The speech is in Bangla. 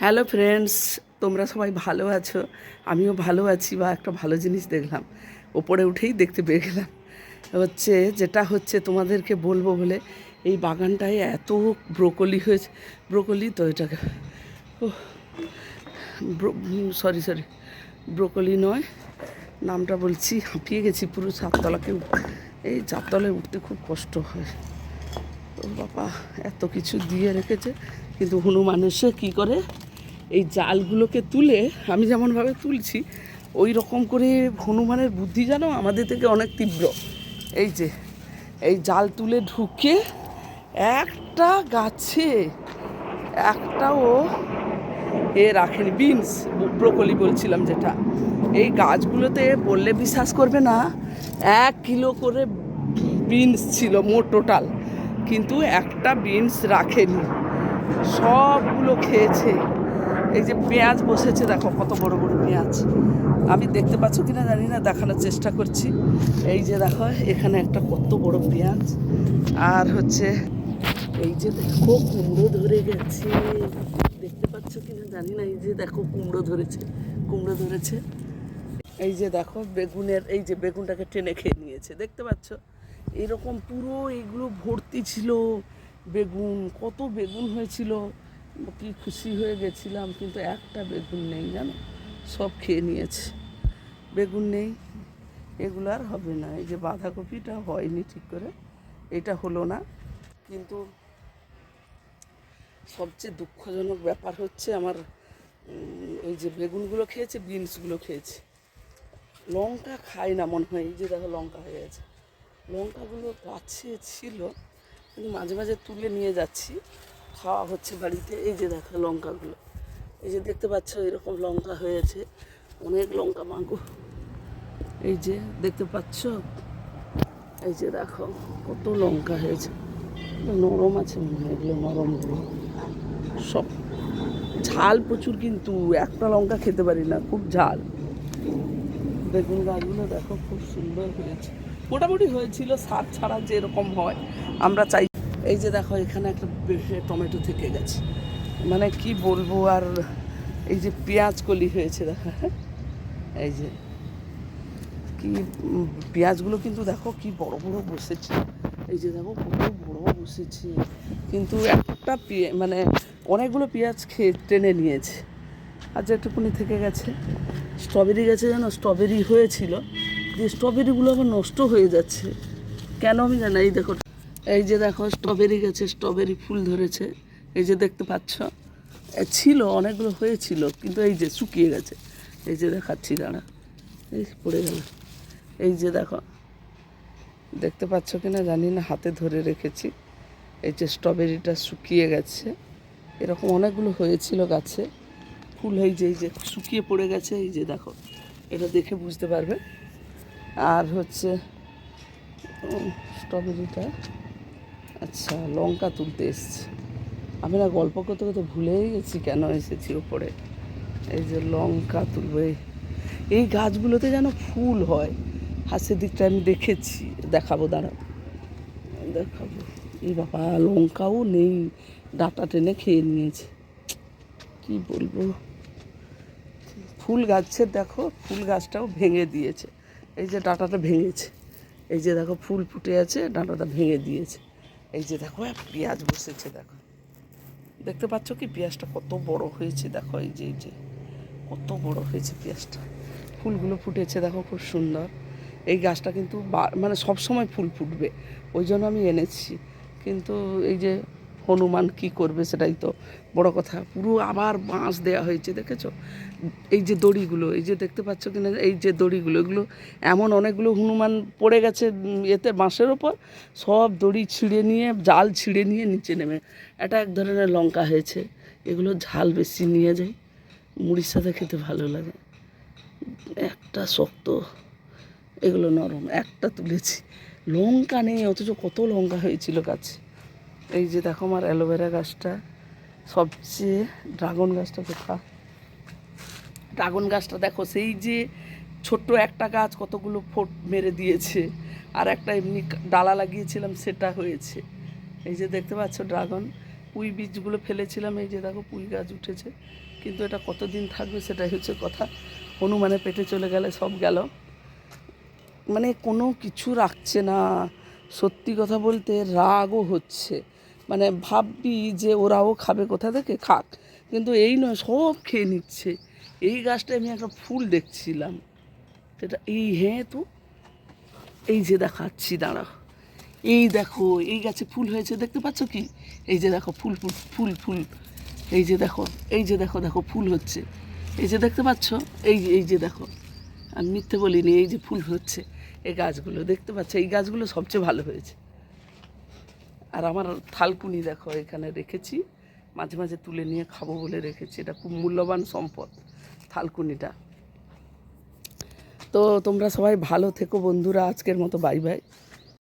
হ্যালো ফ্রেন্ডস তোমরা সবাই ভালো আছো? আমিও ভালো আছি বা একটা ভালো জিনিস দেখলাম। ওপরে উঠেই দেখতে পেয়ে গেলাম। হচ্ছে যেটা হচ্ছে তোমাদেরকে বলব বলে, এই বাগানটায় এত ব্রোকলি হয়েছে। ব্রোকলি তো এটাকে ও সরি সরি ব্রোকলি নয়, নামটা বলছি, হাঁপিয়ে গেছি পুরো চারতলাকে এই চারতলায় উঠতে খুব কষ্ট হয়। ও বাবা, এত কিছু দিয়ে রেখেছে, কিন্তু হনুমান এসে কী করে এই জালগুলোকে তুলে আমি যেমনভাবে তুলছি ওই রকম করে হনুমানের বুদ্ধি জানো আমাদের থেকে অনেক তীব্র। এই যে, এই জাল তুলে ঢুকে একটা গাছে একটাও এ রাখেনি, বিনস, ব্রোকলি বলছিলাম যেটা। এই গাছগুলোতে বললে বিশ্বাস করবে না, এক কিলো করে বিনস ছিল মোট টোটাল, কিন্তু একটা বিনস রাখেনি। সবগুলো খেয়েছে। এই যে পেঁয়াজ বসেছে, দেখো কত বড় বড় পেঁয়াজ। আমি দেখতে পাচ্ছ কিনা জানি না, দেখানোর চেষ্টা করছি। এই যে দেখো, এখানে একটা কত বড় পেঁয়াজ। আর হচ্ছে, এই যে দেখো কুমড়ো ধরে গেছে। দেখতে পাচ্ছ কিনা জানি না, এই যে দেখো কুমড়ো ধরেছে কুমড়ো ধরেছে। এই যে দেখো, বেগুনের, এই যে বেগুনটাকে টেনে খেয়ে নিয়েছে, দেখতে পাচ্ছ? এরকম পুরো এইগুলো ভর্তি ছিল, বেগুন, কত বেগুন হয়েছিল। কি খুশি হয়ে গেছিলাম, কিন্তু একটা বেগুন নেই জানো? সব খেয়ে নিয়েছে। বেগুন নেই, এগুলো আর হবে না। এই যে বাঁধাকপিটা হয়নি ঠিক করে, এটা হলো না। কিন্তু সবচেয়ে দুঃখজনক ব্যাপার হচ্ছে আমার এই যে বেগুনগুলো খেয়েছে, বিনসগুলো খেয়েছে। লঙ্কা খাই না মনে হয়, এই যে দেখো লঙ্কা হয়ে গেছে। লঙ্কাগুলো গাছে ছিল, কিন্তু মাঝে মাঝে তুলে নিয়ে যাচ্ছি। খাওয়া হচ্ছে বাড়িতে। এই যে দেখো লঙ্কাগুলো। এই যে দেখতে পাচ্ছ, এরকম লঙ্কা হয়েছে অনেক লঙ্কা মাগো। এই যে দেখতে পাচ্ছ? এই যে দেখো, কত লঙ্কা হয়েছে। নরম আছে মনে হয়, এগুলো নরমগুলো সব ঝাল প্রচুর কিন্তু, একটা লঙ্কা খেতে পারি না, খুব ঝাল। বেগুন গাছগুলো দেখো, খুব সুন্দর হয়েছে। মোটামুটি হয়েছিল, সার ছাড়া যেরকম হয়, আমরা চাই এই যে দেখো, এখানে একটা টমেটো থেকে গেছে। মানে কি বলব আর এই যে পেঁয়াজ কলি হয়েছে, দেখো। এই যে কি পেঁয়াজগুলো কিন্তু দেখো কি বড় বড় বসেছে। এই যে দেখো, কত বড় বসেছে। কিন্তু একটা মানে অনেকগুলো পেঁয়াজ খেয়ে টেনে নিয়েছে। আর যেটুকুনি থেকে গেছে। স্ট্রবেরি গাছে যেন, স্ট্রবেরি হয়েছিল। যে স্ট্রবেরিগুলো আবার নষ্ট হয়ে যাচ্ছে। কেন আমি জানি এই দেখো। এই যে দেখো স্ট্রবেরি গাছে স্ট্রবেরি ফুল ধরেছে। এই যে দেখতে পাচ্ছ ছিল, অনেকগুলো হয়েছিল, কিন্তু এই যে শুকিয়ে গেছে। এই যে দেখাচ্ছি, দাঁড়া। এই পড়ে গেল। এই যে দেখো, দেখতে পাচ্ছ কি না জানি না, হাতে ধরে রেখেছি। এই যে স্ট্রবেরিটা শুকিয়ে গেছে। এরকম অনেকগুলো হয়েছিল গাছে। ফুল এই যে এই যে শুকিয়ে পড়ে গেছে, এই যে দেখো, এটা দেখে বুঝতে পারবে। আর হচ্ছে স্ট্রবেরিটা আচ্ছা লঙ্কা তুলতে এসছে। আমি না গল্প করতে করতে ভুলেই গেছি কেন এসেছি ওপরে। এই যে লঙ্কা তুলবো, এই- গাছগুলোতে যেন ফুল হয়। হাসের দিকটা আমি দেখেছি। দেখাবো, দাঁড়াও। দেখাবো। এই বাবা, লঙ্কাও নেই। ডাটা টেনে খেয়ে নিয়েছে। কি বলব? ফুল গাছের দেখো, ফুল গাছটাও ভেঙে দিয়েছে। এই যে ডাঁটাটা ভেঙেছে। এই যে দেখো, ফুল ফুটে আছে, ডাঁটাটা ভেঙে দিয়েছে। এই যে দেখো পেঁয়াজ বসেছে, দেখো। দেখতে পাচ্ছ কি, পেঁয়াজটা কত বড় হয়েছে, দেখো, এই যে এই যে। কত বড় হয়েছে পেঁয়াজটা। ফুলগুলো ফুটেছে, দেখো, খুব সুন্দর। এই গাছটা কিন্তু মানে সব সময় ফুল ফুটবে, ওই জন্য আমি এনেছি। কিন্তু এই যে হনুমান কি করবে সেটাই তো বড় কথা। পুরো আবার বাঁশ দেওয়া হয়েছে, দেখেছ? এই যে দড়িগুলো, এই যে দেখতে পাচ্ছ কিনা, এই যে দড়িগুলো, এগুলো এমন অনেকগুলো হনুমান পড়ে গেছে এতে বাঁশের ওপর। সব দড়ি ছিঁড়ে নিয়ে, জাল ছিঁড়ে নিয়ে নিচে নেমে। এটা এক ধরনের লঙ্কা হয়েছে। এগুলো ঝাল বেশি নিয়ে যাই, মুড়ির সাথে খেতে ভালো লাগে। একটা শক্ত, এগুলো নরম, একটা তুলেছি। লঙ্কা নেই, অথচ কত লঙ্কা হয়েছিল গাছে। এই যে দেখো আমার অ্যালোভেরা গাছটা। সবচেয়ে ড্রাগন গাছটা কোথা ড্রাগন গাছটা দেখো, সেই যে ছোট্ট একটা গাছ কতগুলো ফোট মেরে দিয়েছে, আর একটা এমনি ডালা লাগিয়েছিলাম, সেটা হয়েছে। এই যে দেখতে পাচ্ছ ড্রাগন, পুঁই বীজগুলো ফেলেছিলাম, এই যে দেখো পুঁই গাছ উঠেছে। কিন্তু এটা কতদিন থাকবে সেটাই হচ্ছে কথা। হনুমানের পেটে চলে গেলে সব গেল। মানে কোনো কিছু রাখছে না। সত্যি কথা বলতে রাগও হচ্ছে। মানে ভাববি যে ওরাও খাবে কোথা থেকে? খাক। কিন্তু এই নয়, সব খেয়ে নিচ্ছে। এই গাছটায় আমি একটা ফুল দেখছিলাম। সেটা, এই হ্যাঁ তো। এই যে দেখাচ্ছি, দাঁড়া। এই দেখো, এই গাছে ফুল হয়েছে, দেখতে পাচ্ছ কি? এই যে দেখো, ফুল ফুল ফুল ফুল। এই যে দেখো, এই যে দেখো দেখো, ফুল হচ্ছে। এই যে দেখতে পাচ্ছ? এই যে এই যে দেখো। আমি মিথ্যে বলিনি, এই যে ফুল হচ্ছে। এই গাছগুলো, দেখতে পাচ্ছ? এই গাছগুলো সবচেয়ে ভালো হয়েছে। আর আমার থালকুনি দেখো, এখানে রেখেছি। মাঝে মাঝে তুলে নিয়ে খাব বলে রেখেছি। এটা খুব মূল্যবান সম্পদ, থালকুনিটা। তো তোমরা সবাই ভালো থেকো বন্ধুরা, আজকের মতো বাই বাই।